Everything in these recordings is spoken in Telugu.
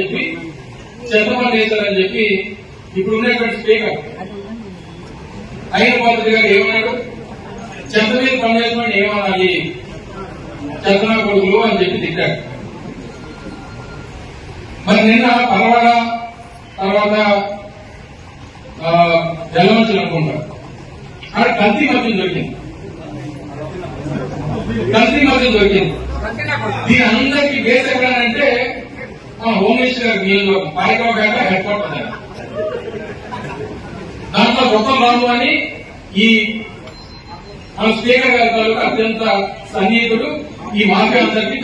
చెప్పి చెత్తమంది వేశారని చెప్పి ఇప్పుడు ఉన్నటువంటి స్పీకర్. అయిన పద్ధతి గారు ఏమన్నాడు? మీద పనిచేసిన ఏమనాలి? చెత్తన కొడుకులు అని చెప్పి తిట్టాడు. మరి నిన్న పర్వాడ తర్వాత ఆ, జలవంతులు అనుకుంటా. అక్కడ కల్తీ మద్యం దొరికింది. కల్తీ మద్యం దొరికింది. దీని అందరికీ బేస్ ఎక్కడంటే హోమ్ మినిస్టర్ గారి నియోజకవర్గం హెడ్ క్వార్టర్ దగ్గర దాంట్లో గొప్ప బాబు అని ఈ మన స్పీకర్ గారి తాలూకు అత్యంత సన్నిహితుడు ఈ మాఫియా అందరికీ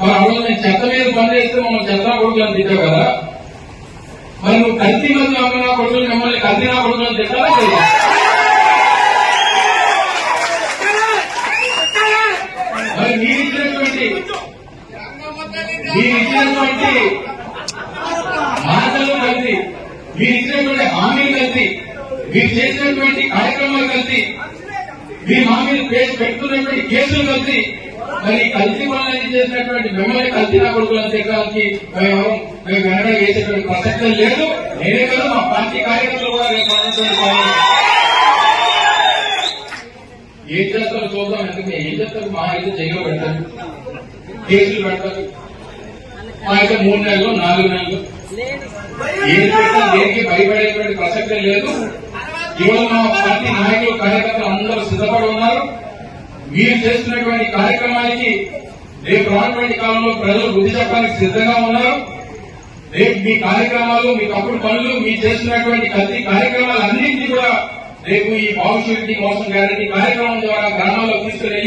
మరి ఆ రోజు నేను చెత్త మీద పనిచేస్తే మనం చెత్త కొడుకులు అని తిట్టావు కదా. మరి నువ్వు కల్తీ మంది అమ్మినా కొడుకులు మిమ్మల్ని కల్తీనా కొడుకులు అని తిట్టాలా లేదా? మరి మీరు ఇచ్చినటువంటి మీరు ఇచ్చినటువంటి మాటలు కలిసి మీరు ఇచ్చినటువంటి హామీలు కలిసి మీరు చేసినటువంటి కార్యక్రమాలు కలిసి మీ మా మీద పెట్టుకున్నటువంటి కేసులు కలిసి మరి కలిసి పనులన్నీ చేసినటువంటి మిమ్మల్ని కలిసి నా కొడుకులను తిట్టడానికి మేము మేము వెనక వేసేటువంటి ప్రసక్తం లేదు. నేనే కదా మా పార్టీ కార్యకర్తలు కూడా రేపు అన్నటువంటి ఏం చేస్తారో చూద్దాం ఎందుకంటే ఏం చేస్తారు? మా అయితే జైలు పెడతారు. కేసులు పెడతారు. మా అయితే మూడు నెలలు నాలుగు నెలలు ఏది పెట్టినా దేనికి భయపడేటువంటి ప్రసక్తే లేదు. ఇవాళ మా పార్టీ నాయకులు కార్యకర్తలు అందరూ సిద్ధపడి ఉన్నారు. మీరు చేస్తున్నటువంటి కార్యక్రమానికి రేపు రానటువంటి కాలంలో ప్రజలు బుద్ధి చెప్పడానికి సిద్ధంగా ఉన్నారు. రేపు మీ కార్యక్రమాలు మీ తప్పుడు పనులు మీరు చేస్తున్నటువంటి ప్రతి కార్యక్రమాలు అన్నింటినీ కూడా రేపు ఈ భవిష్యత్తు మోసం గ్యారంటీ కార్యక్రమం ద్వారా గ్రామాల్లో తీసుకుని